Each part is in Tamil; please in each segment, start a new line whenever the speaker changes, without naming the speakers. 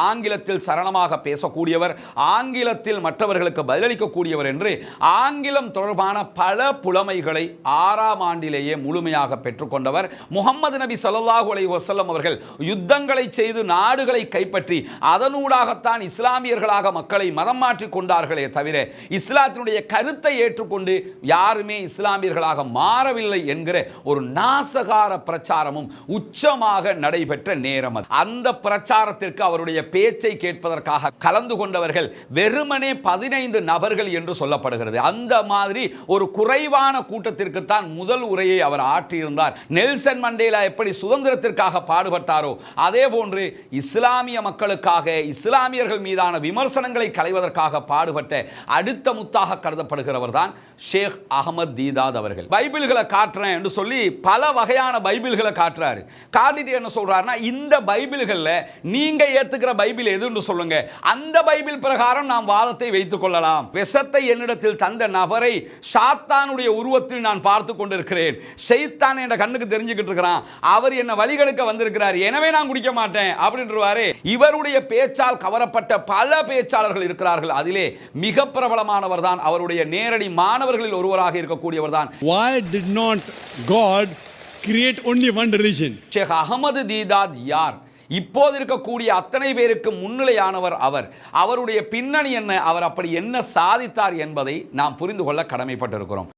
ஆங்கிலத்தில் சரணமாக பேசக்கூடியவர் ஆங்கிலத்தில் மற்றவர்களுக்கு பதிலளிக்கக்கூடியவர் என்று ஆங்கிலம் தொடர்பான பல புலமைகளை ஆறாம் ஆண்டிலேயே முழுமையாக பெற்றுக்கொண்டவர். முகமது நபி ஸல்லல்லாஹு அலி வசல்லம் அவர்கள் யுத்தங்களை செய்து நாடுகளை கைப்பற்றி அதனூடாகத்தான் இஸ்லாமியர்களாக மக்களை மதம் மாற்றி கொண்டார்களே தவிர இஸ்லாத்தினுடைய கருத்தை ஏற்றுக்கொண்டு யாருமே இஸ்லாமியர்களாக மாறவில்லை என்கிற ஒரு நாசகார பிரச்சாரமும் உச்சமாக நடைபெற்ற நேரம் அந்த பிரச்சாரத்திற்கு அவருடைய பேச்சை கேட்பதற்காக கலந்து கொண்டவர்கள் வெறுமனே பதினைந்து நபர்கள் என்று சொல்லப்படுகிறது. அந்த மாதிரி ஒரு குறைவான கூட்டத்திற்கு தான் முதல் உரையை அவர் ஆற்றியிருந்தார். நெல்சன் மண்டேலா எப்படி சுதந்திரத்திற்காக பாடுபட்டாரோ அதே போன்று இஸ்லாமிய மக்களுக்காக இஸ்லாமியர்கள் மீதான விமர்சனங்களை களைவதற்காக பாடுபட்ட அடுத்த முத்தாக கருதப்படுகிறவர் தான் ஷேக் அகமது தீதாத் அவர்கள். பைபிள்களை காட்டுறேன் என்று சொல்லி பல வகையான பைபிள்களை காட்டுறாரு. காட்டிட்டு என்ன சொல்றாருன்னா இந்த பைபிள்களில் நீங்க ஏத்துக்கிற பைபிள் எதுன்னு சொல்லுங்க? அந்த பைபிள் பிரகாரம் நாம் வாதத்தை வைத்துக் கொள்ளலாம். விஷத்தை என்னிடத்தில் தந்த நபரை சாத்தானுடைய உருவத்தில் நான் பார்த்து கொண்டிருக்கிறேன். ஷைத்தான் என்ற கண்ணுக்கு தெரிஞ்சுக்கிட்டு இருக்கிறான். அவர் என்ன வழிகெடுக்க வந்திருக்கிறார். எனவே நான் குடிக்க மாட்டேன் அப்படின்றவாறு இவருடைய பேச்சால் கவரப்பட்ட பல பேச்சாளர்கள் இருக்கிறார்கள். அதிலே மிக பிரபலமானவர் தான் அவருடைய நேரடி மாணவர்களில் ஒருவராக இருக்கக்கூடியவர் தான்.
Why did not God create only one religion?
ஷேக் அகமது தீதாத் யார்? இப்போது இருக்கக்கூடிய அத்தனை பேருக்கு முன்னிலையானவர் அவர். அவருடைய பின்னணி என்ன? அவர் அப்படி என்ன சாதித்தார் என்பதை நாம் புரிந்து கொள்ள கடமைப்பட்டிருக்கிறோம்.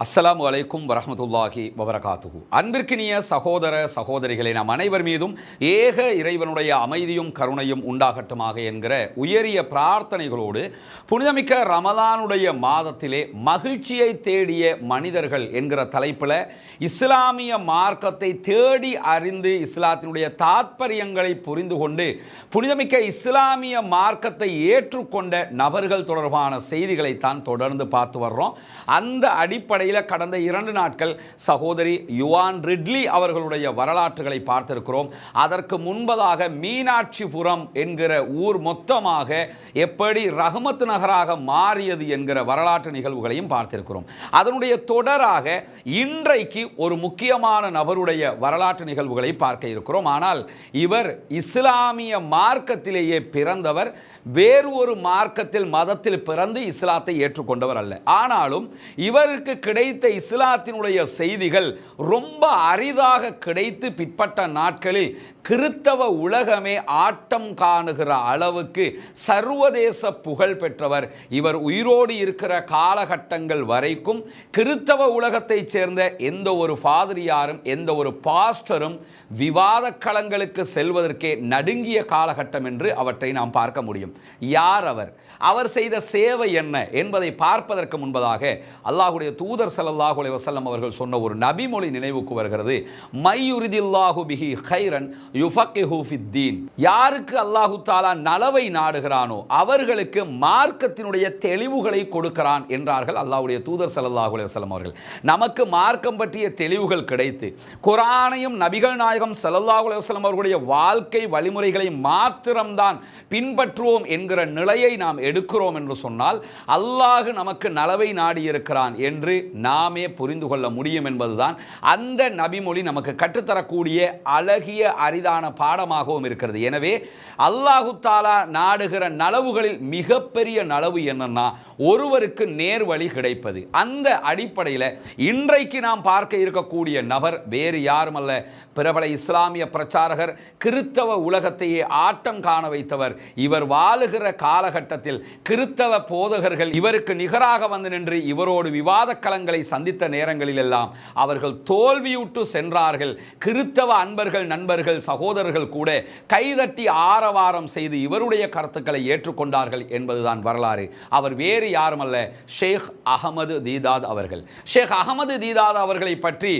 அஸ்லாம் அலைக்கும் வரமத்துல்லாஹி வபரகாத்துகு அன்பிற்கினிய சகோதர சகோதரிகளை நாம் அனைவர் மீதும் ஏக இறைவனுடைய அமைதியும் கருணையும் உண்டாகட்டுமாக என்கிற உயரிய பிரார்த்தனைகளோடு புனிதமிக்க ரமலானுடைய மாதத்திலே மகிழ்ச்சியை தேடிய மனிதர்கள் என்கிற தலைப்பில் இஸ்லாமிய மார்க்கத்தை தேடி அறிந்து இஸ்லாத்தினுடைய தாத்பரியங்களை புரிந்து கொண்டு புனிதமிக்க இஸ்லாமிய மார்க்கத்தை ஏற்றுக்கொண்ட நபர்கள் தொடர்பான செய்திகளைத்தான் தொடர்ந்து பார்த்து வர்றோம். அந்த அடிப்படையில் கடந்த இரண்டு நாட்கள் சகோதரி யுவான் ரிட்லி அவர்களுடைய வரலாற்றுகளை பார்த்திருக்கிறோம். அதற்கு முன்பதாக மீனாட்சிபுரம் என்கிற ஊர் மொத்தமாக எப்படி ரஹமத் நகராக மாறியது என்கிற வரலாற்று நிகழ்வுகளையும் பார்த்திருக்கிறோம். அதனுடைய தொடராக இன்றைக்கு ஒரு முக்கியமான நபருடைய வரலாற்று நிகழ்வுகளை பார்க்க இருக்கிறோம். ஆனால் இவர் இஸ்லாமிய மார்க்கத்திலேயே பிறந்தவர் வேறு ஒரு மார்க்கத்தில் மதத்தில் பிறந்து இஸ்லாத்தை ஏற்றுக்கொண்டவர் அல்ல. ஆனாலும் இவருக்கு கிடை கிடைத்த இஸ்லாத்தினுடைய செய்திகள் ரொம்ப அரிதாக கிடைத்து பிற்பட்ட நாட்களில் கிறித்தவ உலகமே ஆட்டம் காணுகிற அளவுக்கு சர்வதேச புகழ் பெற்றவர். இவர் உயிரோடு இருக்கிற காலகட்டங்கள் வரைக்கும் கிறித்தவ உலகத்தைச் சேர்ந்த எந்த ஒரு ஃபாதிரியாரும் எந்த ஒரு பாஸ்டரும் விவாத களங்களுக்கு செல்வதற்கே நடுங்கிய காலகட்டம் என்று அவற்றை நாம் பார்க்க முடியும். யார் அவர்? அவர் செய்த சேவை என்ன என்பதை பார்ப்பதற்கு முன்பதாக அல்லாஹுடைய தூதர் ஸல்லல்லாஹு வசல்லம் அவர்கள் சொன்ன ஒரு நபிமொழி நினைவுக்கு வருகிறது. மையுரிதில்லாஹு பிஹி ஹைரன் யாருக்கு அல்லாஹு தாலா நலவை நாடுகிறானோ அவர்களுக்கு மார்க்கத்தினுடைய தெளிவுகளை கொடுக்கிறான் என்றார்கள் அல்லாஹுடைய தூதர் ஸல்லல்லாஹு அலுவலம் அவர்கள். நமக்கு மார்க்கம் பற்றிய தெளிவுகள் கிடைத்து குரானையும் நபிகள் நாயகம் ஸல்லல்லாஹு அலுவலம் அவர்களுடைய வாழ்க்கை வழிமுறைகளை மாத்திரம்தான் பின்பற்றுவோம் என்கிற நிலையை நாம் எடுக்கிறோம் என்று சொன்னால் அல்லாஹு நமக்கு நலவை நாடியிருக்கிறான் என்று நாமே புரிந்து கொள்ள முடியும் என்பதுதான். அந்த நபிமொழி நமக்கு கற்றுத்தரக்கூடிய அழகிய அரிதான பாடமாகவும் இருக்கிறது. எனவே அல்லாஹு தாலா நாடுகிற நலவுகளில் மிகப்பெரிய நலவு என்னன்னா ஒருவருக்கு நேர் வழி கிடைப்பது. அந்த அடிப்படையில் இன்றைக்கு நாம் பார்க்க இருக்கக்கூடிய நபர் வேறு யாருமல்ல. பிரபல இஸ்லாமிய பிரச்சாரகர் கிறித்தவ உலகத்தையே ஆட்டம் காண வைத்தவர். இவர் வாழுகிற காலகட்டத்தில் கிறித்தவ போதகர்கள் இவருக்கு நிகராக வந்து நின்று இவரோடு விவாத களங்களை சந்தித்த நேரங்களிலெல்லாம் அவர்கள் தோல்வியுற்று சென்றார்கள். கிறித்தவ அன்பர்கள் நண்பர்கள் சகோதரர்கள் கூட கைதட்டி ஆரவாரம் செய்து இவருடைய கருத்துக்களை ஏற்றுக்கொண்டார்கள் என்பதுதான் வரலாறு. அவர் வேறு யாருமல்ல ஷேக் அகமது தீதாத் அவர்கள். ஷேக் அகமது தீதாத் அவர்களை பற்றி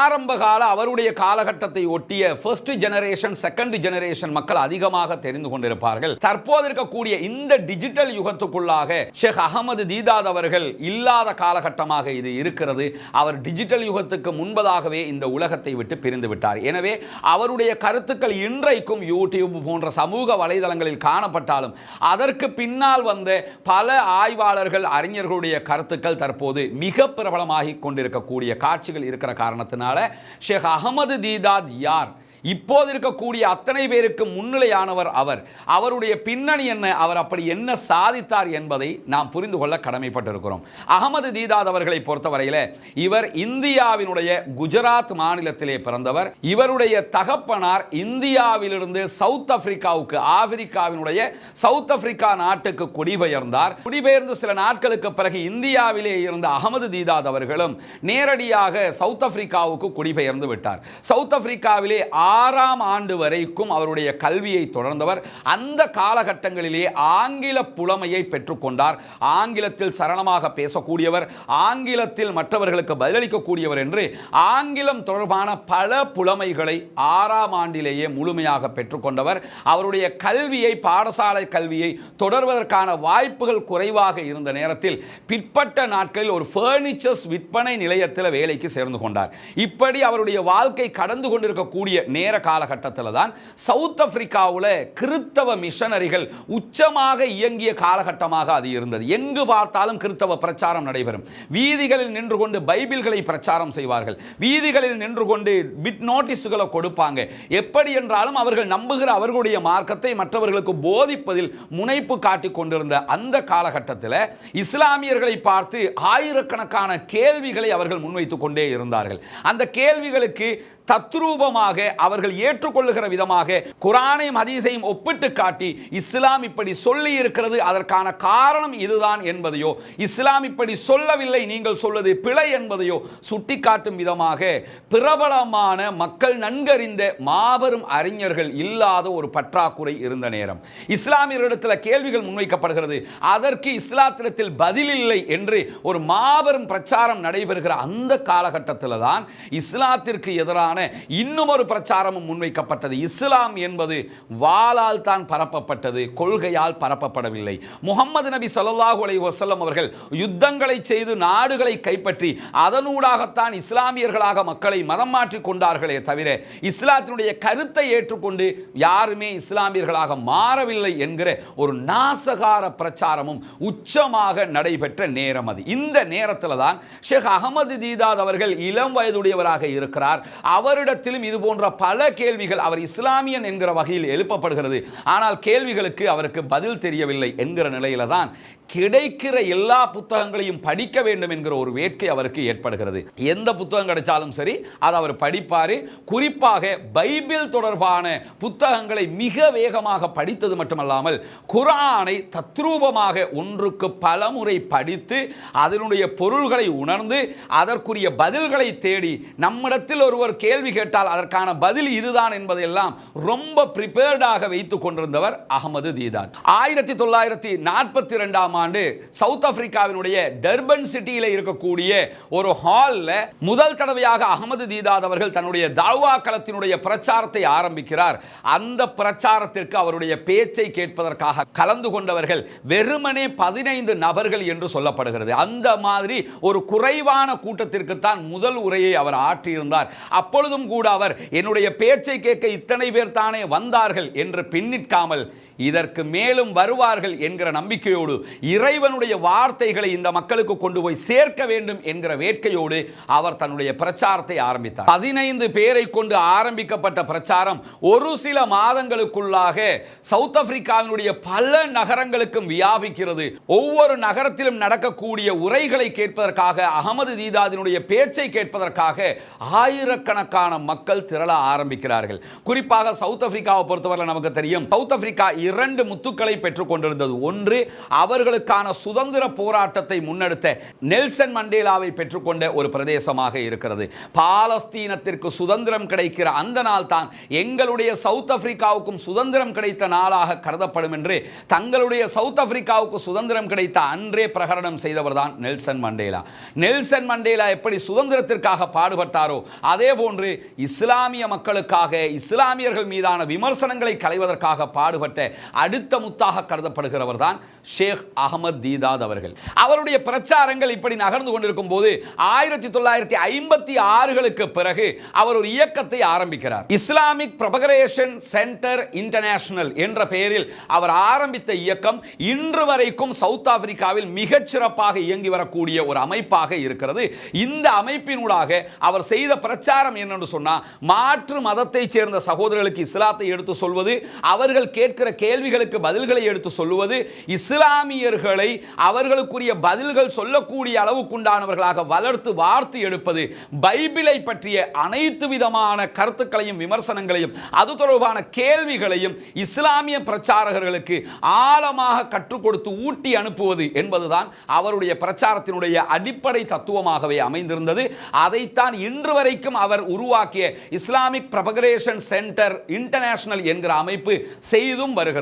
ஆரம்ப கால அவருடைய காலகட்டத்தை ஒட்டிய ஃபர்ஸ்ட் ஜெனரேஷன் செகண்ட் ஜெனரேஷன் மக்கள் அதிகமாக தெரிந்து கொண்டிருப்பார்கள். தற்போது இருக்கக்கூடிய இந்த டிஜிட்டல் யுகத்துக்குள்ளாக ஷேக் அகமது தீதாத் அவர்கள் இல்லாத காலகட்டமாக இது இருக்கிறது. அவர் டிஜிட்டல் யுகத்துக்கு முன்பதாகவே இந்த உலகத்தை விட்டு பிரிந்து விட்டார். எனவே அவருடைய கருத்துக்கள் இன்றைக்கும் யூடியூப் போன்ற சமூக வலைதளங்களில் காணப்பட்டாலும் அதற்கு பின்னால் வந்து பல ஆய்வாளர்கள் அறிஞர்களுடைய கருத்துக்கள் தற்போது மிக பிரபலமாகி கொண்டிருக்கக்கூடிய காட்சிகள் இருக்கிற காரணத்தினால ஷேக் அகமது தீதாத் யார்? இப்போது இருக்கக்கூடிய அத்தனை பேருக்கு முன்னிலையானவர் அவர். அவருடைய பின்னணி என்ன? அவர் அப்படி என்ன சாதித்தார் என்பதை நாம் புரிந்து கொள்ள கடமைப்பட்டிருக்கிறோம். அகமது தீதாத் அவர்களை பொறுத்தவரையில இவர் இந்தியாவினுடைய குஜராத் மாநிலத்திலே பிறந்தவர். இவருடைய தகப்பனார் இந்தியாவிலிருந்து சவுத் ஆப்பிரிக்காவுக்கு ஆப்பிரிக்காவினுடைய சவுத் ஆப்பிரிக்கா நாட்டுக்கு குடிபெயர்ந்தார். குடிபெயர்ந்து சில நாட்களுக்கு பிறகு இந்தியாவிலே இருந்த அகமது தீதாத் அவர்களும் நேரடியாக சவுத் ஆப்பிரிக்காவுக்கு குடிபெயர்ந்து விட்டார். சவுத் ஆப்பிரிக்காவிலே ஆறாம் ஆண்டு வரைக்கும் அவருடைய கல்வியை தொடர்ந்தவர். அந்த காலகட்டங்களிலே ஆங்கில புலமையை பெற்றுக்கொண்டார். ஆங்கிலத்தில் சரளமாக பேசக்கூடியவர் ஆங்கிலத்தில் மற்றவர்களுக்கு பதிலளிக்கக்கூடியவர் என்று ஆங்கிலம் தொடர்பான பல புலமைகளை ஆறாம் ஆண்டிலேயே முழுமையாக பெற்றுக்கொண்டவர். அவருடைய கல்வியை பாடசாலை கல்வியை தொடர்வதற்கான வாய்ப்புகள் குறைவாக இருந்த நேரத்தில் பிற்பட்ட நாட்களில் ஒரு ஃபர்னிச்சர்ஸ் விற்பனை நிலையத்தில் வேலைக்கு சேர்ந்து கொண்டார். இப்படி அவருடைய வாழ்க்கை கடந்து கொண்டிருக்கக்கூடிய நேர காலகட்டத்தில் தான் சவுத் ஆப்பிரிக்காவில் கிறித்தவ மிஷனரிகள் உச்சமாக இயங்கிய காலகட்டமாக அது இருந்தது. எங்கு பார்த்தாலும் கிறித்தவ பிரச்சாரம் நடைபெறும். வீதிகளில் நின்று கொண்டு பைபிள்களை பிரச்சாரம் செய்வார்கள். வீதிகளில் நின்று கொண்டு பிட் நோட்டீஸுகளை கொடுப்பாங்க. எப்படி என்றாலும் அவர்கள் நம்புகிற அவர்களுடைய மார்க்கத்தை மற்றவர்களுக்கு போதிப்பதில் முனைப்பு காட்டிக் கொண்டிருந்த அந்த காலகட்டத்தில் இஸ்லாமியர்களை பார்த்து ஆயிரக்கணக்கான கேள்விகளை அவர்கள் முன்வைத்துக் கொண்டே இருந்தார்கள். அந்த கேள்விகளுக்கு தத்ரூபமாக அவர்கள் ஏற்றுக்கொள்ளுகிற விதமாக குரானையும் ஹதீஸையும் ஒப்பிட்டு காட்டி இஸ்லாம் இப்படி சொல்லி இருக்கிறது அதற்கான காரணம் இதுதான் என்பதையோ இஸ்லாம் இப்படி சொல்லவில்லை நீங்கள் சொல்வது பிழை என்பதையோ சுட்டிக்காட்டும் விதமாக பிரபலமான மக்கள் நன்கறிந்த மாபெரும் அறிஞர்கள் இல்லாத ஒரு பற்றாக்குறை இருந்த நேரம். இஸ்லாமியரிடத்தில் கேள்விகள் முன்வைக்கப்படுகிறது. அதற்கு இஸ்லாத்திடத்தில் பதில் இல்லை என்று ஒரு மாபெரும் பிரச்சாரம் நடைபெறுகிற அந்த காலகட்டத்தில் தான் இஸ்லாத்திற்கு எதிரான இன்னும் இன்னுமொரு பிரச்சாரமும் முன்வைக்கப்பட்டது. இஸ்லாம் என்பது வாளால் தான் பரப்பப்பட்டது கொள்கையால் பரப்பப்படவில்லை. முகமது நபி சொல்லாஹு அலைஹி வசல்லம் அவர்கள் யுத்தங்களை செய்து நாடுகளை கைப்பற்றி அதனூடாகத்தான் இஸ்லாமியர்களாக மக்களை மதம் மாற்றி கொண்டார்களே தவிர இஸ்லாத்தினுடைய கருத்தை ஏற்றுக்கொண்டு யாருமே இஸ்லாமியர்களாக மாறவில்லை என்கிற ஒரு நாசகார பிரச்சாரமும் உச்சமாக நடைபெற்ற நேரம் அது. இந்த நேரத்தில் தான் ஷேக் அகமது தீதாத் அவர்கள் இளம் வயதுடையவராக இருக்கிறார். அவர் அவரிடத்திலும் இது போன்ற பல கேள்விகள் அவர் இஸ்லாமியன் என்கிற வகையில் எழுப்பப்படுகிறது. ஆனால் கேள்விகளுக்கு அவருக்கு பதில் தெரியவில்லை என்கிற நிலையில தான் கிடைக்கிற எல்லா புத்தகங்களையும் படிக்க வேண்டும் என்கிற ஒரு வேட்கை அவருக்கு ஏற்படுகிறது. எந்த புத்தகம் கிடைச்சாலும் சரி அதை அவர் படிப்பார். குறிப்பாக பைபிள் தொடர்பான புத்தகங்களை மிக வேகமாக படித்தது மட்டுமல்லாமல் குரானை தத்ரூபமாக ஒன்றுக்கு பலமுறை படித்து அதனுடைய பொருள்களை உணர்ந்து அதற்குரிய பதில்களை தேடி நம்மிடத்தில் ஒருவர் கேள்வி கேட்டால் அதற்கான பதில் இதுதான் என்பதையெல்லாம் ரொம்ப ப்ரிப்பேர்டாக வைத்துக் கொண்டிருந்தவர் அகமது தீதாத் ஆயிரத்தி தொள்ளாயிரத்தி நாற்பத்தி ரெண்டாம் ஆண்டு சவுத் ஆப்பிரிக்காவினுடைய டர்பன் சிட்டியில் இருக்கக்கூடிய ஒரு ஹாலில் முதல் தடவையாக அகமது தீதாத் அவர்கள் தன்னுடைய தாவா களத்தினுடைய பிரச்சாரத்தை ஆரம்பிக்கிறார். அந்த பிரச்சாரத்திற்கு அவருடைய பேச்சை கேட்பதற்காக கலந்து கொண்டவர்கள் வெறுமனே பதினைந்து நபர்கள் என்று சொல்லப்படுகிறது. அந்த மாதிரி ஒரு குறைவான கூட்டத்திற்கு தான் முதல் உரையை அவர் ஆற்றியிருந்தார். அப்பொழுதும் கூட அவர் என்னுடைய பேச்சை கேட்க இத்தனை பேர் தானே வந்தார்கள் என்று பின்னிற்காமல் இதற்கு மேலும் வருவார்கள் என்கிற நம்பிக்கையோடு இறைவனுடைய வார்த்தைகளை இந்த மக்களுக்கு கொண்டு போய் சேர்க்க வேண்டும் என்கிற வேட்கையோடு அவர் தன்னுடைய பிரச்சாரத்தை ஆரம்பித்தார். பதினைந்து பேரை கொண்டு ஆரம்பிக்கப்பட்ட பிரச்சாரம் ஒரு சில மாதங்களுக்குள்ளாக சவுத் ஆப்பிரிக்காவினுடைய பல நகரங்களுக்கும் வியாபிக்கிறது. ஒவ்வொரு நகரத்திலும் நடக்கக்கூடிய உரைகளை கேட்பதற்காக அகமது தீதாதினுடைய பேச்சை கேட்பதற்காக ஆயிரக்கணக்கான மக்கள் திரள ஆரம்பிக்கிறார்கள். குறிப்பாக சவுத் ஆப்பிரிக்காவை பொறுத்தவரை நமக்கு தெரியும் சவுத் ஆப்பிரிக்கா இரண்டு முத்துக்களை பெற்றுக் கொண்டிருந்தது. ஒன்று அவர்களுக்கான சுதந்திர போராட்டத்தை முன்னெடுத்த நெல்சன் மண்டேலாவை பெற்றுக்கொண்ட ஒரு பிரதேசமாக இருக்கிறது. பாலஸ்தீனத்திற்கு சுதந்திரம் கிடைக்கிற அந்த நாள் தான் எங்களுடைய சவுத் ஆப்பிரிக்காவுக்கும் சுதந்திரம் கிடைத்த நாளாக கருதப்படும் என்று தங்களுடைய சவுத் ஆப்பிரிக்காவுக்கு சுதந்திரம் கிடைத்த அன்றே பிரகடனம் செய்தவர் தான் நெல்சன் மண்டேலா. நெல்சன் மண்டேலா எப்படி சுதந்திரத்திற்காக பாடுபட்டாரோ அதே போன்று இஸ்லாமிய மக்களுக்காக இஸ்லாமியர்கள் மீதான விமர்சனங்களை களைவதற்காக பாடுபட்ட அடுத்த முத்தாக கருதப்படுகிறவர் தான் ஷேக் அகமது தீதாத் அவர்கள். அவருடைய பிரச்சாரங்கள் இப்படி நகர்ந்து கொண்டிருக்கும் போது ஆயிரத்தி தொள்ளாயிரத்தி ஐம்பத்தி ஆறுகளுக்கு பிறகு அவர் ஒரு இயக்கத்தை ஆரம்பிக்கிறார். இஸ்லாமிக் பிரபகரேஷன் சென்டர் இன்டர்நேஷனல் என்ற பெயரில் அவர் ஆரம்பித்த இயக்கம் இன்று வரைக்கும் சவுத் ஆப்பிரிக்காவில் மிகச் சிறப்பாக இயங்கி வரக்கூடிய ஒரு அமைப்பாக இருக்கிறது. இந்த அமைப்பினூடாக அவர் செய்த பிரச்சாரம் என்னன்னு சொன்னால் மாற்று மதத்தைச் சேர்ந்த சகோதரர்களுக்கு இஸ்லாத்தை எடுத்து சொல்வது அவர்கள் கேட்கிற கேள்விகளுக்கு பதில்களை எடுத்து சொல்லுவது இஸ்லாமியர்களை அவர்களுக்குரிய பதில்கள் சொல்லக்கூடிய அளவுக்குண்டானவர்களாக வளர்த்து வார்த்து எடுப்பது பைபிளை பற்றிய அனைத்து விதமான கருத்துக்களையும் விமர்சனங்களையும் அது தொடர்பான கேள்விகளையும் இஸ்லாமிய பிரச்சாரகர்களுக்கு ஆழமாக கற்றுக் கொடுத்து ஊட்டி அனுப்புவது என்பதுதான் அவருடைய பிரச்சாரத்தினுடைய அடிப்படை தத்துவமாகவே அமைந்திருந்தது. அதைத்தான் இன்று வரைக்கும் அவர் உருவாக்கிய இஸ்லாமிக் பிரபகரேஷன் சென்டர் இன்டர்நேஷனல் என்கிற அமைப்பு செய்தும் வருகிறது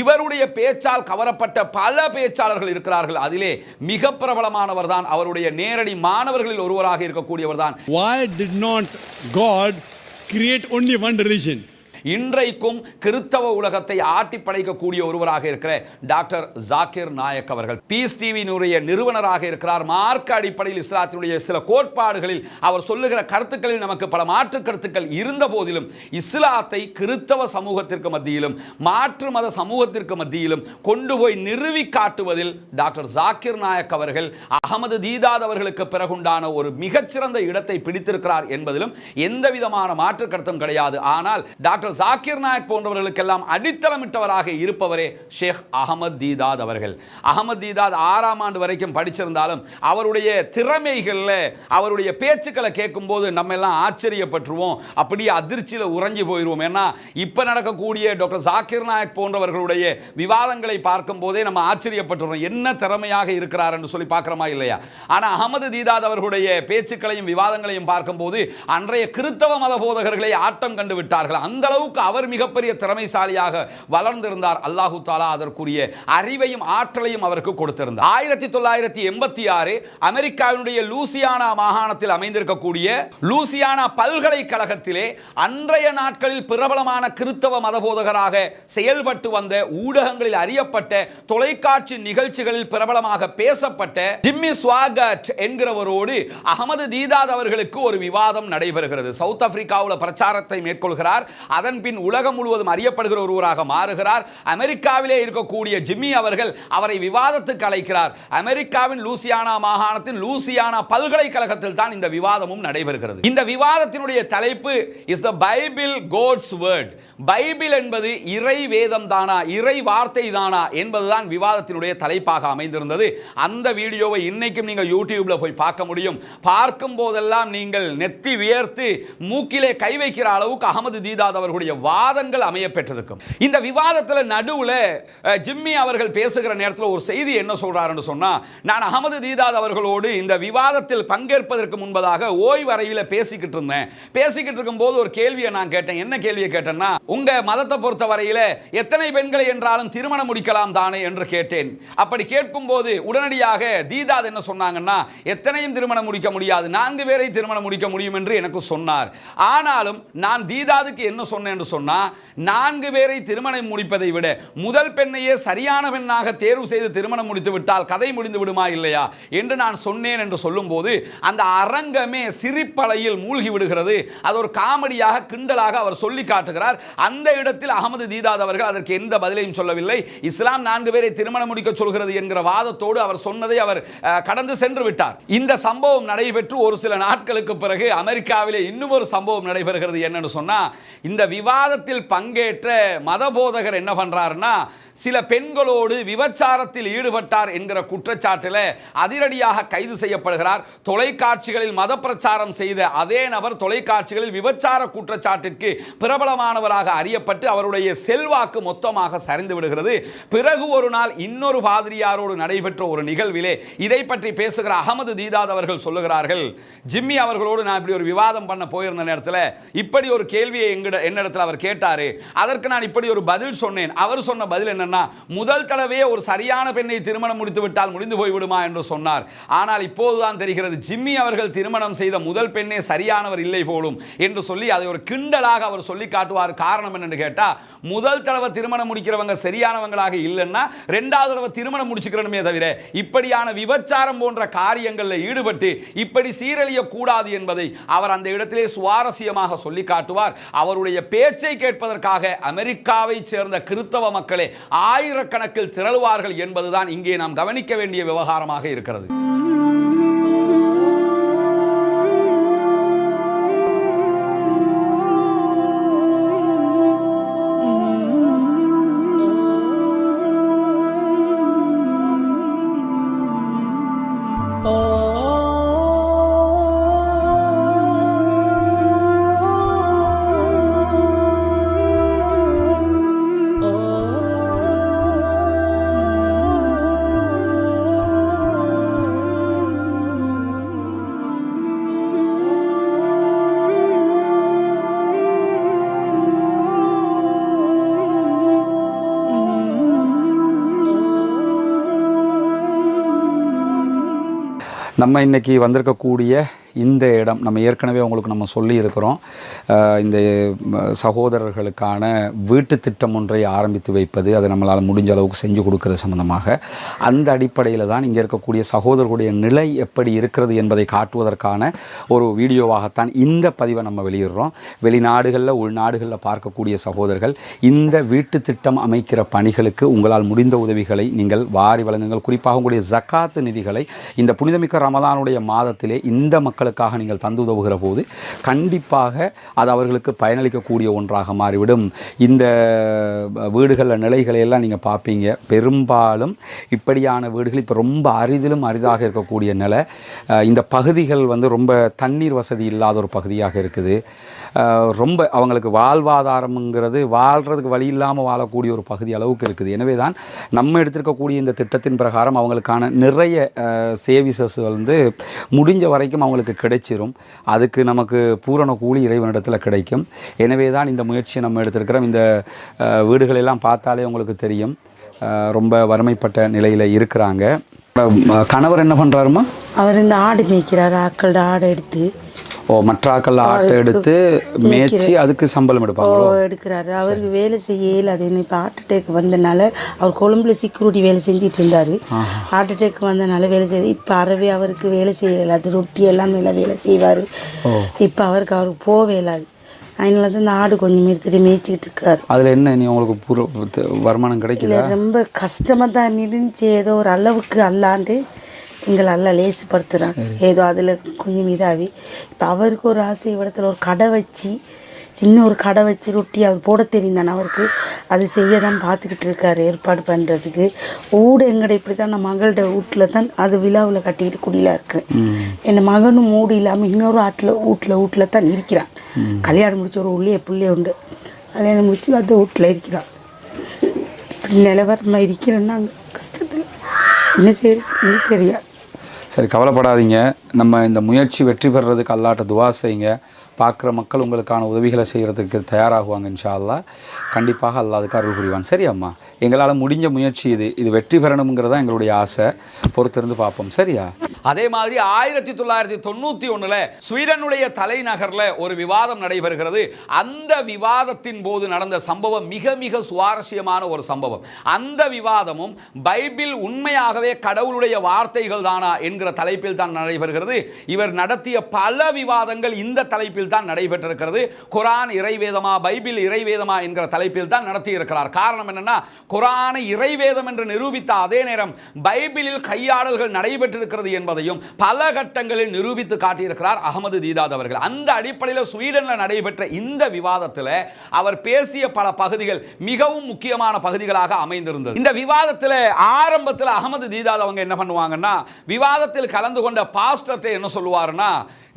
இவருடைய பேச்சால் கவரப்பட்ட பல பேச்சாளர்கள் இருக்கிறார்கள். அதிலே மிக பிரபலமானவர் தான் அவருடைய நேரடி மாணவர்களில் ஒருவராக இருக்கக்கூடியவர் தான்.
Why did not God create only one religion?
இன்றைக்கும் கிறித்தவ உலகத்தை ஆட்டி படைக்கக்கூடிய ஒருவராக இருக்கிற டாக்டர் ஜாக்கிர் நாயக் அவர்கள். பீஸ் டிவியினுடைய நிறுவனராக இருக்கிறார். மார்க்க அடிப்படையில் இஸ்லாத்தினுடைய சில கோட்பாடுகளில் அவர் சொல்லுகிற கருத்துக்களில் நமக்கு பல மாற்று கருத்துக்கள் இருந்த போதிலும் இஸ்லாத்தை கிறித்தவ சமூகத்திற்கு மத்தியிலும் மாற்று மத சமூகத்திற்கு மத்தியிலும் கொண்டு போய் நிறுவி காட்டுவதில் டாக்டர் ஜாக்கிர் நாயக் அவர்கள் அகமது தீதாத் அவர்களுக்கு பிறகுண்டான ஒரு மிகச்சிறந்த இடத்தை பிடித்திருக்கிறார் என்பதிலும் எந்த விதமான மாற்று கருத்தும் கிடையாது. ஆனால் டாக்டர் ஜாக்கிர் நாயக் போன்றவர்களுக்கெல்லாம் அடித்தளமிட்டவராக இருப்பவரே ஷேக் அகமது தீதாத் அவர்கள். அகமது தீதாத் ஆறாம் ஆண்டு வரைக்கும் படிச்சிருந்தாலும் அவருடைய திறமைகளில் அவருடைய பேச்சுக்களை கேட்கும்போது நம்ம எல்லாம் ஆச்சரியப்பட்டுருவோம். அப்படியே அதிர்ச்சியில் உறைஞ்சி போயிடுவோம் ஏன்னா இப்போ நடக்கக்கூடிய டாக்டர் ஜாக்கிர் நாயக் போன்றவர்களுடைய விவாதங்களை பார்க்கும் போதே நம்ம ஆச்சரியப்பட்டுறோம். என்ன திறமையாக இருக்கிறார் என்று சொல்லி பார்க்குறோமா இல்லையா? ஆனால் அகமது தீதாத் அவர்களுடைய பேச்சுக்களையும் விவாதங்களையும் பார்க்கும்போது அன்றைய கிறித்தவ மத போதகர்களை ஆட்டம் கண்டு விட்டார்கள். அந்த அளவுக்கு அவர் மிகப்பெரிய திறமைசாலியாக வளர்ந்திருந்தார். அல்லாஹு தாலா அதற்குரிய அறிவையும் ஆற்றலையும் அவருக்கு கொடுத்திருந்தார். ஆயிரத்தி தொள்ளாயிரத்தி எண்பத்தி ஆறு அமெரிக்காவினுடைய லூசியானா மாகாணத்தில் அமைந்திருக்கக்கூடிய லூசியானா பல்கலைக்கழகத்திலே அன்றைய நாட்களில் பிரபலமான கிறித்தவ மதபோதகராக செயல்பட்டு வந்த ஊடகங்களில் அறியப்பட்ட தொலைக்காட்சி நிகழ்ச்சிகளில் பிரபலமாக பேசப்பட்ட ஜிம்மி ஸ்வாகட் என்கிறவரோடு அகமது தீதாத் அவர்களுக்கு ஒரு விவாதம் நடைபெறுகிறது. சவுத் ஆப்பிரிக்காவில் பிரச்சாரத்தை மேற்கொள்கிறார். அதன் பின் உலகம் முழுவதும் அறியப்படுகிற ஒருவராக மாறுகிறார். அமெரிக்காவிலே இருக்கக்கூடிய ஜிம்மி அவர்கள் அவரை விவாதத்துக்கு அழைக்கிறார். அமெரிக்காவின் லூசியானா மாகாணத்தின் லூசியானா பல்கலைக்கழகத்தில் தான் இந்த விவாதமும் நடைபெறுகிறது. இந்த விவாதத்தினுடைய தலைப்பு is the Bible God's word Bible என்பது இறை வேதம் தானா இறை வார்த்தை தானா என்பதுதான் விவாதத்தினுடைய தலைப்பாக அமைந்திருந்தது. அந்த வீடியோவை இன்னைக்கும் நீங்கள் யூடியூப்ல போய் பார்க்க முடியும். பார்க்கும் போதெல்லாம் நீங்கள் நெத்தி வியர்த்து மூக்கிலே கை வைக்கிற அளவுக்கு அகமது தீதாத் அவர்களுடைய வாதங்கள் அமைய பெற்றிருக்கும் இந்த விவாதத்தில் நடுவில் ஜிம்மி அவர்கள் பேசுகிற நேரத்தில் ஒரு செய்தி என்ன சொல்கிறாருன்னு சொன்னா நான் அகமது தீதாத் அவர்களோடு இந்த விவாதத்தில் பங்கேற்பதற்கு முன்பதாக ஓய்வறையில் பேசிக்கிட்டு இருந்தேன். பேசிக்கிட்டு இருக்கும்போது ஒரு கேள்வியை நான் கேட்டேன். என்ன கேள்வியை கேட்டேன்னா உங்க மதத்தை பொறுத்த வரையில எத்தனை பெண்களை என்றாலும் திருமணம் முடிக்கலாம் தானே என்று கேட்டேன். அப்படி கேட்கும்போது உடனடியாக தீதாத் என்ன சொன்னாங்கன்னா எத்தனையும் திருமணம் முடிக்க முடியாது. நான்கு பேரை திருமணம் முடிக்க முடியும் என்று எனக்கு சொன்னார். ஆனாலும் நான் தீதாதுக்கு என்ன என்று சொன்னால் நான்கு பேரை திருமணம் முடிப்பதை விட முதல் பெண்ணையே சரியான பெண்ணாக தேர்வு செய்து திருமணம் முடித்து விட்டால் கதை முடிந்து விடுமா இல்லையா என்று நான் சொன்னேன் என்று சொல்லும்போது அந்த அரங்கமே சிரிப்பலையில் மூழ்கி விடுகிறது. அது ஒரு காமெடியாக கிண்டலாக அவர் சொல்லி காட்டுகிறார். அந்த இடத்தில் அகமது தீதாத் அவர்கள் அதற்கு எந்த பதிலையும் சொல்லவில்லை. இஸ்லாம் நான்கு பேரை திருமணம் முடிக்க சொல்கிறது என்கிற வாதத்தோடு அவர் சொன்னதை அவர் கடந்து சென்று விட்டார். இந்த சம்பவம் நடைபெற்று ஒரு சில நாட்களுக்கு பிறகு அமெரிக்காவிலே இன்னும் ஒரு சம்பவம் நடைபெறுகிறது என்னன்னு சொன்னா இந்த விவாதத்தில் பங்கேற்ற மதபோதகர் என்ன பண்ணுறாருன்னா சில பெண்களோடு விபச்சாரத்தில் ஈடுபட்டார் என்கிற குற்றச்சாட்டில் அதிரடியாக கைது செய்யப்படுகிறார். தொலைக்காட்சிகளில் மத பிரச்சாரம் செய்த அதே நபர் தொலைக்காட்சிகளில் விபச்சார குற்றச்சாட்டிற்கு பிரபலமானவராக அறியப்பட்டு அவருடைய செல்வாக்கு மொத்தமாக சரிந்து விடுகிறது. பிறகு ஒரு நாள் இன்னொரு பாதிரியாரோடு நடைபெற்ற ஒரு நிகழ்விலே இதை பற்றி பேசுகிற அகமது தீதாத் அவர்கள் சொல்லுகிறார்கள் ஜிம்மி அவர்களோடு நான் இப்படி ஒரு விவாதம் பண்ண போயிருந்த நேரத்தில் இப்படி ஒரு கேள்வியை எங்கிட என்னிடம் என்னிடத்தில் அவர் கேட்டாரு அதற்கு நான் இப்படி ஒரு பதில் சொன்னேன். அவர் சொன்ன பதில் என்னன்னா முதல் தடவையே ஒரு சரியான பெண்ணை திருமணம் முடித்து விட்டால் முடிந்து போய்விடுமா? என்று சொன்னார். ஆனால் இப்போதுதான் தெரிகிறது ஜிம்மி அவர்கள் திருமணம் செய்த முதல் பெண்ணே சரியானவர் இல்லை போலும். என்று சொல்லி அதை ஒரு கிண்டலாக அவர் சொல்லி காட்டுவார். காரணம் என்னன்னு கேட்டா முதல் தடவை திருமணம் முடிக்கிறவங்க சரியானவங்களாக இல்லைன்னா ரெண்டாவது தடவை திருமணம் முடிச்சுக்கிறணுமே தவிர இப்படியான விபச்சாரம் போன்ற காரியங்களில் ஈடுபட்டு இப்படி சீரழியக்கூடாது என்பதை அவர் அந்த இடத்திலே சுவாரஸ்யமாக சொல்லி காட்டுவார். அவருடைய பேச்சை கேட்பதற்காக அமெரிக்காவை சேர்ந்த கிறித்தவ மக்களே ஆயிரக்கணக்கில் திரளுவார்கள் என்பதுதான் இங்கே நாம் கவனிக்க வேண்டிய விவகாரமாக இருக்கிறது. நம்ம இன்னைக்கு வந்திருக்கக்கூடிய இந்த இடம் நம்ம ஏற்கனவே உங்களுக்கு நம்ம சொல்லி இருக்கிறோம் இந்த சகோதரர்களுக்கான வீட்டு திட்டம் ஒன்றை ஆரம்பித்து வைப்பது அதை நம்மளால் முடிஞ்ச அளவுக்கு செஞ்சு கொடுக்கறது சம்பந்தமாக அந்த அடிப்படையில் தான் இங்கே இருக்கக்கூடிய சகோதரர்களுடைய நிலை எப்படி இருக்கிறது என்பதை காட்டுவதற்கான ஒரு வீடியோவாகத்தான் இந்த பதிவை நம்ம வெளியிடுறோம். வெளிநாடுகளில் உள்நாடுகளில் பார்க்கக்கூடிய சகோதரர்கள் இந்த வீட்டு திட்டம் அமைக்கிற பணிகளுக்கு உங்களால் முடிந்த உதவிகளை நீங்கள் வாரி வழங்குங்கள். குறிப்பாக உங்களுடைய ஜக்காத்து நிதிகளை இந்த புனிதமிக்க ரமதானுடைய மாதத்திலே இந்த மக்களுக்காக நீங்கள் தந்து உதவுகிற போது கண்டிப்பாக அது அவர்களுக்கு பயனளிக்கக்கூடிய ஒன்றாக மாறிவிடும். இந்த வீடுகளில் நிலைகளை எல்லாம் நீங்கள் பார்ப்பீங்க பெரும்பாலும் இப்படியான வீடுகள் இப்போ ரொம்ப அரிதிலும் அரிதாக இருக்கக்கூடிய நிலை. இந்த பகுதிகள் வந்து ரொம்ப தண்ணீர் வசதி இல்லாத ஒரு பகுதியாக இருக்குது. ரொம்ப அவங்களுக்கு வாழ்வாதாரம்ங்கிறது வாழ்கிறதுக்கு வழி இல்லாமல் வாழக்கூடிய ஒரு பகுதி அளவுக்கு இருக்குது. எனவே தான் நம்ம எடுத்திருக்கக்கூடிய இந்த திட்டத்தின் பிரகாரம் அவங்களுக்கான நிறைய சேவிசஸ் வந்து முடிஞ்ச வரைக்கும் அவங்களுக்கு கிடைச்சிரும். அதுக்கு நமக்கு பூரண கூலி இறைவனிடத்தில் கிடைக்கும். எனவே தான் இந்த முயற்சியை நம்ம எடுத்திருக்கிறோம். இந்த வீடுகளெல்லாம் பார்த்தாலே உங்களுக்கு தெரியும். ரொம்ப வறுமைப்பட்ட நிலையில் இருக்கிறாங்க. கணவர் என்ன பண்ணுறாருமா
அவர் இந்த ஆடு மேய்க்கிறாரு. ஆக்களோட ஆடை எடுத்து.
ஓ மற்ற ஆக்கள் ஆட்டை எடுத்து மேய்ச்சி அதுக்கு சம்பளம் எடுப்பாங்க
ஓ, எடுக்கிறாரு. அவருக்கு வேலை செய்ய இயலாது இப்போ ஹார்ட் அட்டேக் வந்தனால அவர் கொழும்புல செக்யூரிட்டி வேலை செஞ்சிட்டு இருந்தாரு. ஹார்ட் அட்டேக் வந்தனால வேலை செய்ய இப்போ அறவே அவருக்கு வேலை செய்ய இயலாது ரொட்டி எல்லாம் எல்லாம் வேலை செய்வார். இப்போ அவருக்கு அவருக்கு போக இயலாது அதனால தான் இந்த ஆடு கொஞ்சம் எடுத்துட்டு மேய்ச்சிக்கிட்டு இருக்காரு.
அதில் என்ன நீ உங்களுக்கு வருமானம் கிடைக்குதா?
ரொம்ப கஷ்டமாக தான் இருந்துச்சு ஏதோ ஒரு அளவுக்கு அல்லாண்டு எங்களை அல்ல லேசுப்படுத்துகிறான் ஏதோ அதில் கொஞ்சம் இதாகி. இப்போ அவருக்கு ஒரு ஆசை இடத்துல ஒரு கடை வச்சு சின்ன ஒரு கடை வச்சு ரொட்டி அது போட தெரியும் தானே அவருக்கு. அது செய்ய தான் பார்த்துக்கிட்டு இருக்காரு ஏற்பாடு பண்ணுறதுக்கு ஊடு எங்கட இப்படி தான் நான் மகளோட வீட்டில் தான் அது விழாவில் கட்டிக்கிட்டு குடியில் இருக்கிறேன் என் மகனும் மூடு இல்லாமல் இன்னொரு ஆட்டில் வீட்டில் வீட்டில் தான் இருக்கிறான் கல்யாணம் முடிச்ச ஒரு உள்ளே பிள்ளை உண்டு. கல்யாணம் முடிச்சு அந்த வீட்டில் இருக்கிறான். இப்படி நிலவரமாக இருக்கிறேன்னா கஷ்டத்தில் என்ன செய்யறது தெரியாது.
சரி கவலைப்படாதீங்க. நம்ம இந்த முயற்சி வெற்றி பெறுறதுக்கு அல்லாட்ட துவா செய்யுங்க. பார்க்குற மக்கள் உங்களுக்கான உதவிகளை செய்கிறதுக்கு தயாராகுவாங்க இன்ஷா அல்லாஹ் கண்டிப்பாக அல்லாஹ் அதுக்கு அருள் புரிவான். சரி அம்மா எங்களால் முடிஞ்ச முயற்சி இது. இது வெற்றி பெறணுங்கிறதா எங்களுடைய ஆசை. பொறுத்திருந்து பார்ப்போம். சரியா? அதே மாதிரி ஆயிரத்தி தொள்ளாயிரத்தி தொண்ணூற்றி ஒன்றில் ஸ்வீடனுடைய தலைநகரில் ஒரு விவாதம் நடைபெறுகிறது. அந்த விவாதத்தின் போது நடந்த சம்பவம் மிக மிக சுவாரஸ்யமான ஒரு சம்பவம். அந்த விவாதமும் பைபிள் உண்மையாகவே கடவுளுடைய வார்த்தைகள் தானா என்கிற தலைப்பில் தான் நடைபெறுகிறது. இவர் நடத்திய பல விவாதங்கள் இந்த தலைப்பில் தான் நடைபெற்றிருக்கிறது. குரான் இறைவேதமா பைபிள் இறைவேதமா என்கிற தலைப்பில் தான் நடத்தி இருக்கிறார் காரணம் என்னன்னா குரானை இறைவேதம் என்று நிரூபித்த அதே நேரம் பைபிளில் கையாடல்கள் நடைபெற்றிருக்கிறது என்பதையும் பல கட்டங்களில் நிரூபித்து காட்டியிருக்கிறார் அகமது தீதாத் அவர்கள். அந்த அடிப்படையில் ஸ்வீடனில் நடைபெற்ற இந்த விவாதத்தில் அவர் பேசிய பல பகுதிகள் மிகவும் முக்கியமான பகுதிகளாக அமைந்திருந்தது. இந்த விவாதத்தில் ஆரம்பத்தில் அகமது தீதாத் அவங்க என்ன பண்ணுவாங்கன்னா விவாதத்தில் கலந்து கொண்ட பாஸ்டர்கிட்ட என்ன சொல்லுவாருன்னா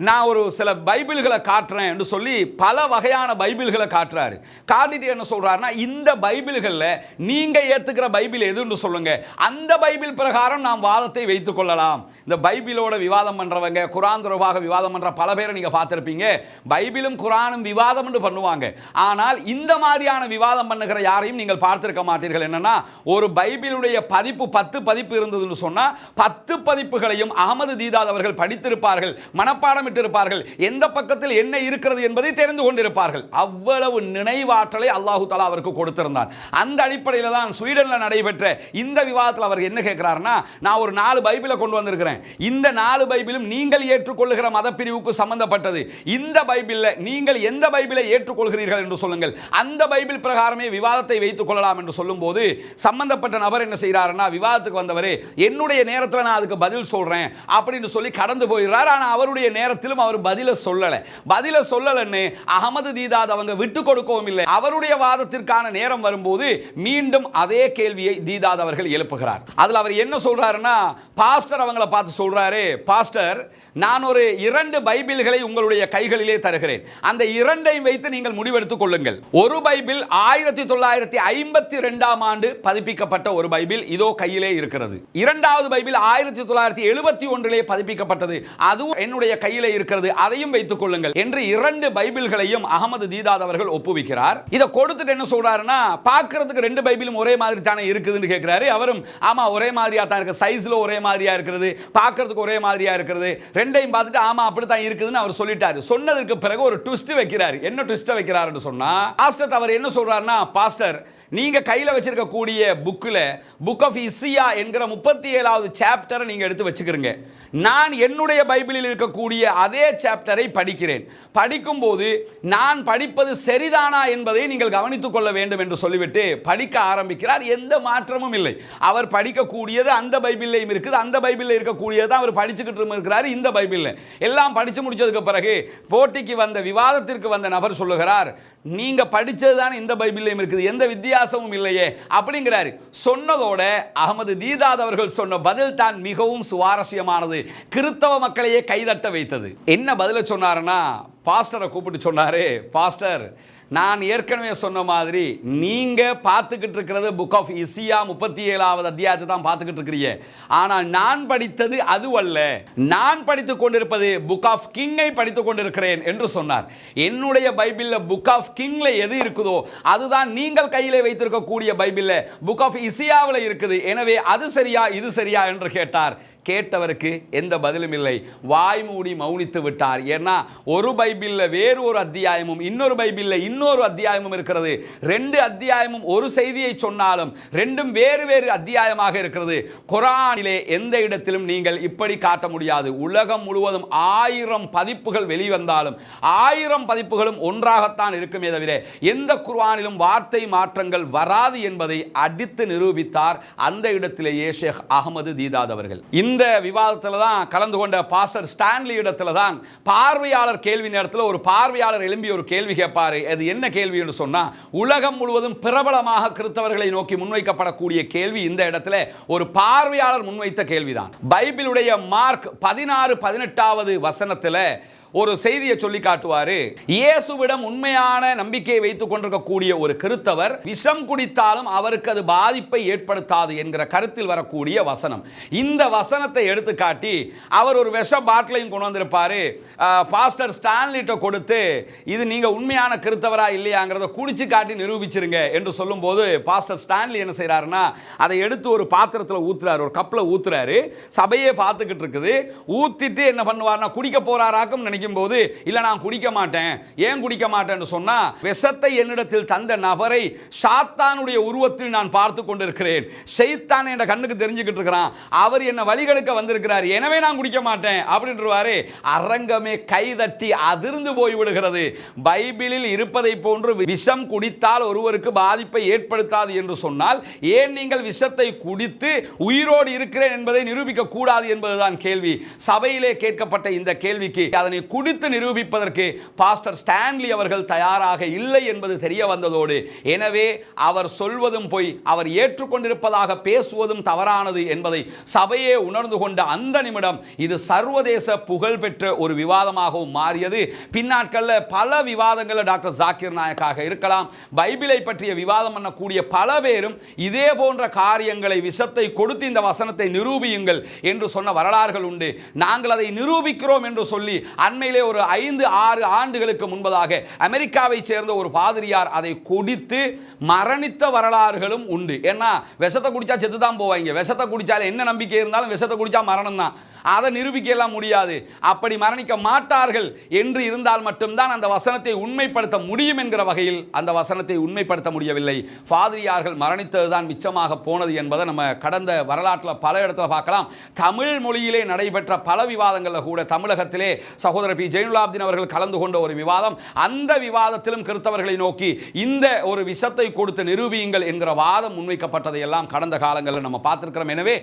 நான் ஒரு சில பைபிள்களை காட்டுறேன் என்று சொல்லி பல வகையான பைபிள்களை காட்டுறாரு. காட்டிட்டு என்ன சொல்கிறாருன்னா இந்த பைபிள்களில் நீங்கள் ஏற்றுக்கிற பைபிள் எதுன்னு சொல்லுங்க. அந்த பைபிள் பிரகாரம் நாம் வாதத்தை வைத்து கொள்ளலாம். இந்த பைபிளோட விவாதம் பண்ணுறவங்க குரான் தொடர்பாக விவாதம் பண்ணுற பல பேரை நீங்கள் பார்த்துருப்பீங்க. பைபிளும் குரானும் விவாதம் என்று பண்ணுவாங்க. ஆனால் இந்த மாதிரியான விவாதம் பண்ணுகிற யாரையும் நீங்கள் பார்த்துருக்க மாட்டீர்கள். என்னென்னா ஒரு பைபிளுடைய பதிப்பு பத்து பதிப்பு இருந்ததுன்னு சொன்னால் பத்து பதிப்புகளையும் அகமது தீதாத் அவர்கள் படித்திருப்பார்கள். மனப்பாடம் இருப்பார்கள் எந்த பக்கத்தில் என்ன இருக்கிறது என்பதை தெரிந்து கொண்டிருப்பார்கள். அவ்வளவு நினைவாற்றலை அல்லாஹு தலா அவருக்கு கொடுத்திருந்தான். அந்த அடிப்படையில் தான் ஸ்வீடனில் நடைபெற்ற இந்த விவாதத்தில் அவர் என்ன கேட்கிறாருன்னா நான் ஒரு நாலு பைபிளை கொண்டு வந்திருக்கிறேன். இந்த நாலு பைபிளும் நீங்கள் ஏற்றுக்கொள்ளுகிற மதப்பிரிவுக்கு சம்பந்தப்பட்டது. இந்த பைபிளில் நீங்கள் எந்த பைபிளை ஏற்றுக்கொள்கிறீர்கள் என்று சொல்லுங்கள். அந்த பைபிள் பிரகாரமே விவாதத்தை வைத்துக் கொள்ளலாம் என்று சொல்லும்போது சம்பந்தப்பட்ட நபர் என்ன செய்கிறாருன்னா விவாதத்துக்கு வந்தவரே என்னுடைய நேரத்தில் நான் அதுக்கு பதில் சொல்றேன் அப்படின்னு சொல்லி கடந்து போயிடுறார். ஆனால் அவருடைய நேரத்தில் நேரத்திலும் அவர் பதில சொல்லலை. பதில சொல்லலைன்னு அகமது தீதாத் அவங்க விட்டு கொடுக்கவும் இல்லை. அவருடைய வாதத்திற்கான நேரம் வரும்போது மீண்டும் அதே கேள்வியை தீதாத் அவர்கள் எழுப்புகிறார். அதில் அவர் என்ன சொல்றாருன்னா பாஸ்டர் அவங்கள பார்த்து சொல்றாரு பாஸ்டர் நான் ஒரு இரண்டு பைபிள்களை உங்களுடைய கைகளிலே தருகிறேன். அந்த இரண்டையும் வைத்து நீங்கள் முடிவெடுத்துக் கொள்ளுங்கள். ஒரு பைபிள் ஆயிரத்தி தொள்ளாயிரத்தி ஐம்பத்தி ரெண்டாம் ஆண்டு பதிப்பிக்கப்பட்ட ஒரு பைபிள் இதோ கையிலே இருக்கிறது. இரண்டாவது பைபிள் ஆயிரத்தி தொள்ளாயிரத்தி எழுபத்தி ஒன்றிலே பதிப்பிக்கப்பட்டது. அதுவும் என்னுடைய கையிலே இருக்கிறது அதையும் வைத்துக் கொள்ளுங்கள் என்று இரண்டு பைபிள்களையும் அகமது தீதாத் அவர்கள் ஒப்புவிக்கிறார். இதை கொடுத்துட்டு என்ன சொல்றாருன்னா பார்க்கறதுக்கு ரெண்டு பைபிளும் ஒரே மாதிரி தானே இருக்குதுன்னு கேட்கிறாரு அவரும் ஆமா ஒரே மாதிரியா தான் இருக்கு. சைஸ்ல ஒரே மாதிரியா இருக்கிறது பார்க்கறதுக்கு ஒரே மாதிரியா இருக்கிறது. ரெண்டையும் பார்த்துட்டு ஆமா அப்படித்தான் இருக்குதுன்னு அவர் சொல்லிட்டாரு. சொன்னதுக்கு பிறகு ஒரு ட்விஸ்ட் வைக்கிறாரு. என்ன ட்விஸ்ட் வைக்கிறாருன்னு சொன்னா பாஸ்டர் அவர் என்ன சொல்றாருன்னா பாஸ்டர் நீங்க கையில வச்சிருக்கக்கூடிய புக்கில் புக் ஆஃப் இசியா என்கிற முப்பத்தி ஏழாவது சாப்டரை நீங்க எடுத்து வச்சுக்கிறீங்க. நான் என்னுடைய பைபிளில் இருக்கக்கூடிய அதே சாப்டரை படிக்கிறேன். படிக்கும்போது நான் படிப்பது சரிதானா என்பதை நீங்கள் கவனித்துக் கொள்ள வேண்டும் என்று சொல்லிவிட்டு படிக்க ஆரம்பிக்கிறார். எந்த மாற்றமும் இல்லை. அவர் படிக்கக்கூடியது அந்த பைபிள்லையும் இருக்குது. அந்த பைபிளில் இருக்கக்கூடியது தான் அவர் படிச்சுக்கிட்டு இருக்கிறார். இந்த பைபிளில். எல்லாம் படித்து முடிச்சதுக்கு பிறகு போட்டிக்கு வந்த விவாதத்திற்கு வந்த நபர் சொல்லுகிறார் நீங்கள் படித்தது தான் இந்த பைபிள்லையும் இருக்குது. எந்த வித்தியாசமும் இல்லையே. அப்படிங்கிறாரு. சொன்னதோட அகமது தீதாத் அவர்கள் சொன்ன பதில் தான் மிகவும் சுவாரஸ்யமானது கிறித்தவ மக்களையே கைதட்ட வைத்தது. என்ன பதில சொன்னாருன்னா பாஸ்டரை கூப்பிட்டு சொன்னாரு பாஸ்டர் நான் ஏற்கனவே சொன்ன மாதிரி நீங்க பார்த்துக்கிட்டு இருக்கிறது புக் ஆஃப் இசியா முப்பத்தி ஏழாவது அத்தியாயத்தை தான் பார்த்துக்கிட்டு இருக்கிறீங்க. ஆனால் நான் படித்தது அதுவல்ல நான் படித்துக் கொண்டிருப்பது புக் ஆஃப் கிங்கை படித்துக் கொண்டிருக்கிறேன் என்று சொன்னார். என்னுடைய பைபிளில் புக் ஆஃப் கிங்ல எது இருக்குதோ அதுதான் நீங்கள் கையிலே வைத்திருக்கக்கூடிய பைபிளில் புக் ஆஃப் இசியாவில் இருக்குது. எனவே அது சரியா இது சரியா என்று கேட்டார். கேட்டவருக்கு எந்த பதிலும் இல்லை. வாய் மூடி மௌனித்து விட்டார். ஏன்னா ஒரு பைபிளில் வேறு ஒரு அத்தியாயமும் இன்னொரு பைபிளில் இன்னொரு அத்தியாயமும் இருக்கிறது. ரெண்டு அத்தியாயமும் ஒரு செய்தியை சொன்னாலும் ரெண்டும் வேறு வேறு அத்தியாயமாக இருக்கிறது. குரானிலே எந்த இடத்திலும் நீங்கள் இப்படி காட்ட முடியாது. உலகம் முழுவதும் ஆயிரம் பதிப்புகள் வெளிவந்தாலும் ஆயிரம் பதிப்புகளும் ஒன்றாகத்தான் இருக்குமே தவிர எந்த குர்ஆனிலும் வார்த்தை மாற்றங்கள் வராது என்பதை அடித்து நிரூபித்தார் அந்த இடத்திலேயே ஷேக் அகமது தீதாத் அவர்கள். இந்த இந்த விவாதத்தில் தான் கலந்து கொண்ட பாஸ்டர் ஸ்டான்லி இடத்துல தான் பார்வையாளர் கேள்வி நேரத்தில் ஒரு பார்வையாளர் எழும்பி ஒரு கேள்வி கேட்பார். அது என்ன கேள்வி என்று சொன்னால் உலகம் முழுவதும் பிரபலமாக கிறிஸ்தவர்களை நோக்கி முன்வைக்கப்படக்கூடிய கேள்வி இந்த இடத்துல ஒரு பார்வையாளர் முன்வைத்த கேள்விதான். பைபிளுடைய மார்க் பதினாறு பதினெட்டாவது வசனத்தில் ஒரு செய்தியை சொல்லி காட்டுவாரு. இயேசுவிடம் உண்மையான நம்பிக்கையை வைத்துக் கொண்டிருக்கக்கூடிய ஒரு கிறித்தவர் விஷம் குடித்தாலும் அவருக்கு அது பாதிப்பை ஏற்படுத்தாது என்கிற கருத்தில் வரக்கூடிய வசனம். இந்த வசனத்தை எடுத்து காட்டி அவர் ஒரு விஷ பாட்டிலையும் கொண்டு வந்திருப்பாரு. பாஸ்டர் ஸ்டான்லிட்ட கொடுத்து இது நீங்க உண்மையான கிறித்தவரா இல்லையாங்கிறத குடிச்சு காட்டி நிரூபிச்சிருங்க என்று சொல்லும்போது பாஸ்டர் ஸ்டான்லி என்ன செய்யறாருன்னா அதை எடுத்து ஒரு பாத்திரத்தில் ஊத்துறாரு ஒரு கப்பில் ஊத்துறாரு. சபையே பார்த்துக்கிட்டு இருக்குது. ஊத்திட்டு என்ன பண்ணுவார்னா குடிக்க போறாராக்கும் நினைக்கும் போது நான் குடிக்க மாட்டேன். ஏன் குடிக்க மாட்டேன்னு சொன்னா விஷத்தை என்னிடத்தில் தந்த நபரை சாத்தானுடைய உருவத்தில் நான் பார்த்து கொண்டிருக்கிறேன். செய்தான் என்ற கண்ணுக்கு தெரிஞ்சுக்கிட்டு இருக்கிறான். அவர் என்ன வழிகெடுக்க வந்திருக்கிறார். எனவே நான் குடிக்க மாட்டேன். அப்படின்றவாரு அரங்கமே கைதட்டி அதிர்ந்து போய் விடுகிறது பைபிளில் இருப்பதை போன்று விஷம் குடித்தால் ஒருவருக்கு பாதிப்பை ஏற்படுத்தாது என்று சொன்னால் ஏன் நீங்கள் விஷத்தை குடித்து உயிரோடு இருக்கிறேன் என்பதை நிரூபிக்க கூடாது? என்பதுதான் கேள்வி. சபையிலே கேட்கப்பட்ட இந்த கேள்விக்கு அதனை குடித்து நிரூபிப்பதற்கு பாஸ்டர் ஸ்டான்லி அவர்கள் தயாராக இல்லை என்பது தெரிய வந்ததோடு எனவே அவர் சொல்வதும் பொய் அவர் ஏற்றுக்கொண்டிருப்பதாக பேசுவதும் தவறானது என்பதை சபையே உணர்ந்து கொண்ட அந்த நிமிடம் இது சர்வதேச புகழ்பெற்ற ஒரு விவாதமாகவும் மாறியது. பின்னாட்களில் பல விவாதங்களில் டாக்டர் ஜாக்கிர் நாயக்காக இருக்கலாம். பைபிளை பற்றிய விவாதம் பண்ணக்கூடிய பல பேரும் இதே போன்ற காரியங்களை விஷத்தை கொடுத்து இந்த வசனத்தை நிரூபியுங்கள் என்று சொன்ன வரலாறுகள் உண்டு. நாங்கள் அதை நிரூபிக்கிறோம் என்று சொல்லி அண்மையிலே ஒரு ஐந்து ஆறு ஆண்டுகளுக்கு முன்பதாக அமெரிக்காவைச் சேர்ந்த ஒரு பாதிரியார் அதை குடித்து மரணித்த வரலாறுகளும் உண்டு. ஏன்னா விஷத்தை குடிச்சா செத்து தான் போவாங்க. விஷத்தை குடிச்சாலும் என்ன நம்பிக்கை இருந்தாலும் விஷத்தை குடிச்சா மரணம் தான் அதை நிரூபிக்கலாம் முடியாது. அப்படி மரணிக்க மாட்டார்கள் என்று இருந்தால் மட்டும்தான் அந்த வசனத்தை உண்மைப்படுத்த முடியும் என்கிற வகையில் அந்த வசனத்தை உண்மைப்படுத்த முடியவில்லை. பாதிரியார்கள் மரணித்தது தான் மிச்சமாக போனது என்பதை நம்ம கடந்த வரலாற்றில் பல இடத்துல பார்க்கலாம். தமிழ் மொழியிலே நடைபெற்ற பல விவாதங்களில் கூட தமிழகத்திலே சகோதரர் பி. ஜெயினுலாப்தீன் அவர்கள் கலந்து கொண்ட ஒரு விவாதம். அந்த விவாதத்திலும் கிறிஸ்தவர்களை நோக்கி இந்த ஒரு விஷத்தை கொடுத்து நிரூபியுங்கள் என்கிற வாதம் முன்வைக்கப்பட்டதை எல்லாம் கடந்த காலங்களில் நம்ம பார்த்துருக்கிறோம். எனவே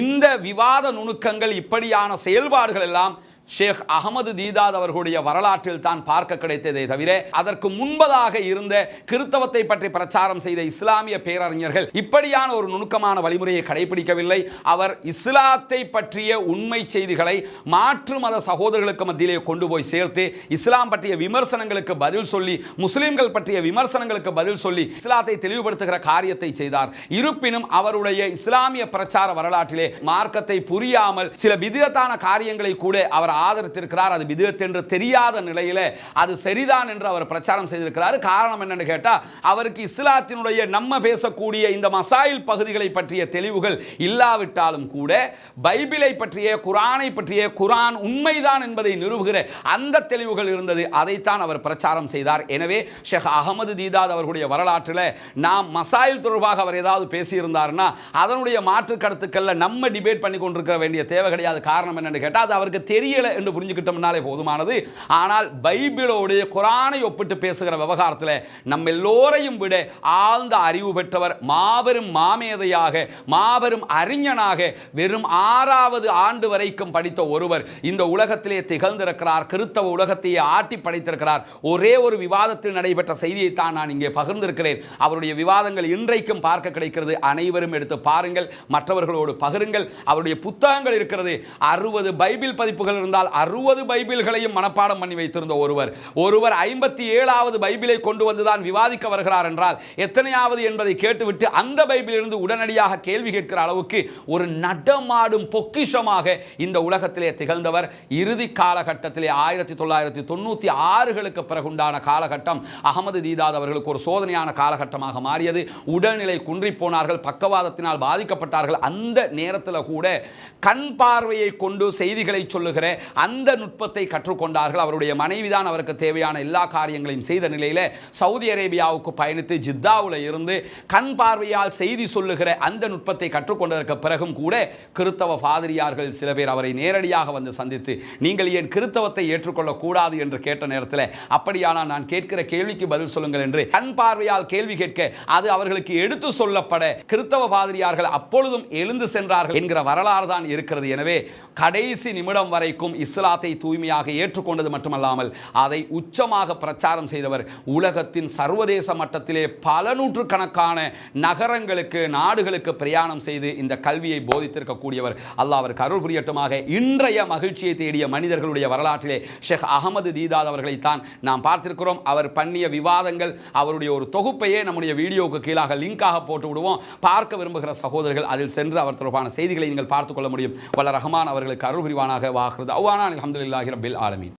இந்த விவாத நுணுக்கங்கள் இப்படி மாதிரியான செயல்பாடுகள் எல்லாம் ஷேக் அகமது தீதாத் அவர்களுடைய வரலாற்றில் தான் பார்க்க கிடைத்ததே தவிர அதற்கு முன்பதாக இருந்த கிறித்தவத்தை பற்றி பிரச்சாரம் செய்த இஸ்லாமிய பேரறிஞர்கள் இப்படியான ஒரு நுணுக்கமான வழிமுறையை கடைபிடிக்கவில்லை அவர் இஸ்லாத்தை பற்றிய உண்மை செய்திகளை மாற்று மத சகோதரர்களுக்கு மத்தியிலே கொண்டு போய் சேர்த்து இஸ்லாம் பற்றிய விமர்சனங்களுக்கு பதில் சொல்லி முஸ்லிம்கள் பற்றிய விமர்சனங்களுக்கு பதில் சொல்லி இஸ்லாத்தை தெளிவுபடுத்துகிற காரியத்தை செய்தார். இருப்பினும் அவருடைய இஸ்லாமிய பிரச்சார வரலாற்றிலே மார்க்கத்தை புரியாமல் சில விதத்தான காரியங்களை கூட அவர் ஆதரித்திருக்கிறார். அது விதத்து என்று தெரியாத நிலையில் அது சரிதான் என்று அவர் பிரச்சாரம் செய்திருக்கிறார். காரணம் என்னன்னு கேட்டால் அவருக்கு இஸ்லாத்தினுடைய நம்ம பேசக்கூடிய இந்த மசாயில் பகுதிகளை பற்றிய தெளிவுகள் இல்லாவிட்டாலும் கூட பைபிளை பற்றிய குரானை பற்றிய குரான் உண்மைதான் என்பதை நிறுவுகிற அந்த தெளிவுகள் இருந்தது. அதைத்தான் அவர் பிரச்சாரம் செய்தார். எனவே ஷேக் அகமது தீதாத் அவர்களுடைய வரலாற்றில் நாம் மசாயில் தொடர்பாக அவர் ஏதாவது பேசியிருந்தார்னா அதனுடைய மாற்று கருத்துக்களில் நம்ம டிபேட் பண்ணி கொண்டிருக்க வேண்டிய தேவை கிடையாது. காரணம் என்னென்னு கேட்டால் அது அவருக்கு தெரிய தெரியல என்று புரிஞ்சுக்கிட்டோம்னாலே போதுமானது. ஆனால் பைபிளோடு குரானை ஒப்பிட்டு பேசுகிற விவகாரத்தில் நம்ம எல்லோரையும் விட ஆழ்ந்த அறிவு பெற்றவர் மாபெரும் மாமேதையாக மாபெரும் அறிஞனாக வெறும் ஆறாவது ஆண்டு வரைக்கும் படித்த ஒருவர் இந்த உலகத்திலே திகழ்ந்திருக்கிறார் கிறித்தவ உலகத்தையே ஆட்டி படைத்திருக்கிறார். ஒரே ஒரு விவாதத்தில் நடைபெற்ற செய்தியைத்தான் நான் இங்கே பகிர்ந்திருக்கிறேன். அவருடைய விவாதங்கள் இன்றைக்கும் பார்க்க கிடைக்கிறது. அனைவரும் எடுத்து பாருங்கள் மற்றவர்களோடு பகிருங்கள். அவருடைய புத்தகங்கள் இருக்கிறது. அறுபது பைபிள் பதிப்புகள் இருந்தால் அறுபது பைபிள்களையும் மனப்பாடம் பண்ணி வைத்திருந்த ஒருவர். ஒருவர் ஐம்பத்தி ஏழாவது பைபிளை கொண்டு வந்துதான் விவாதிக்க வருகிறார் என்றால் எத்தனையாவது என்பதை கேட்டுவிட்டு அந்த பைபிளிலிருந்து உடனடியாக கேள்வி கேட்கிற அளவுக்கு ஒரு நடமாடும் பொக்கிஷமாக இந்த உலகத்திலே திகழ்ந்தவர். இறுதி காலகட்டத்திலே ஆயிரத்தி தொள்ளாயிரத்தி தொண்ணூற்றி ஆறுகளுக்கு பிறகுண்டான காலகட்டம் அகமது தீதாத் அவர்களுக்கு ஒரு சோதனையான காலகட்டமாக மாறியது. உடல்நிலை குன்றி போனார்கள் பக்கவாதத்தினால் பாதிக்கப்பட்டார்கள். அந்த நேரத்தில் கூட கண் பார்வையை கொண்டு செய்திகளை சொல்லுகிற அந்த நுட்பத்தை கற்றுக்கொண்டார்கள். அவருடைய மனைவிதான் அவருக்கு தேவையான எல்லா காரியங்களையும் செய்த நிலையில் சவுதி அரேபியாவுக்கு பயணித்து ஜித்தாவில் இருந்து கண் பார்வையால் செய்தி சொல்லுகிற அந்த நுட்பத்தை கற்றுக்கொண்டதற்கு பிறகும் கூட கிறித்தவ பாதிரியார்கள் சில பேர் அவரை நேரடியாக வந்து சந்தித்து நீங்கள் ஏன் கிறித்தவத்தை ஏற்றுக்கொள்ளக் கூடாது என்று கேட்ட நேரத்தில் அப்படியானால் நான் கேட்கிற கேள்விக்கு பதில் சொல்லுங்கள் என்று கண் பார்வையால் கேள்வி கேட்க அது அவர்களுக்கு எடுத்து சொல்லப்பட கிறித்தவ பாதிரியார்கள் அப்பொழுதும் எழுந்து சென்றார்கள் என்கிற வரலாறு தான் இருக்கிறது. எனவே கடைசி நிமிடம் வரைக்கும் இஸ்லாத்தை தூய்மையாக ஏற்றுக்கொண்டது மட்டுமல்லாமல் அதை உச்சமாக பிரச்சாரம் செய்தவர் உலகத்தின் சர்வதேச மட்டத்திலே பல நூற்றுக்கணக்கான நகரங்களுக்கு நாடுகளுக்கு பிரயாணம் செய்து இந்த கல்வியை போதித்திருக்கக்கூடியவர். அல்லாஹ் அவர் கருள் புரியட்டுமாக. இன்றைய மகிழ்ச்சியை தேடிய மனிதர்களுடைய வரலாற்றிலே ஷேக் அகமது தீதாத் அவர்களைத்தான் நாம் பார்த்திருக்கிறோம். அவர் பண்ணிய விவாதங்கள் அவருடைய ஒரு தொகுப்பையே நம்முடைய வீடியோவுக்கு கீழாக லிங்காக போட்டு விடுவோம். பார்க்க விரும்புகிற சகோதரர்கள் அதில் சென்று அவர் தொடர்பான செய்திகளை நீங்கள் பார்த்துக்கொள்ள முடியும். வல்ல ரஹமான் அவர்களுக்கு அருள் புரிவானாக. வாகிறது அவ்வானா அலமதுல்லாஹி ரபில் ஆலமீன்.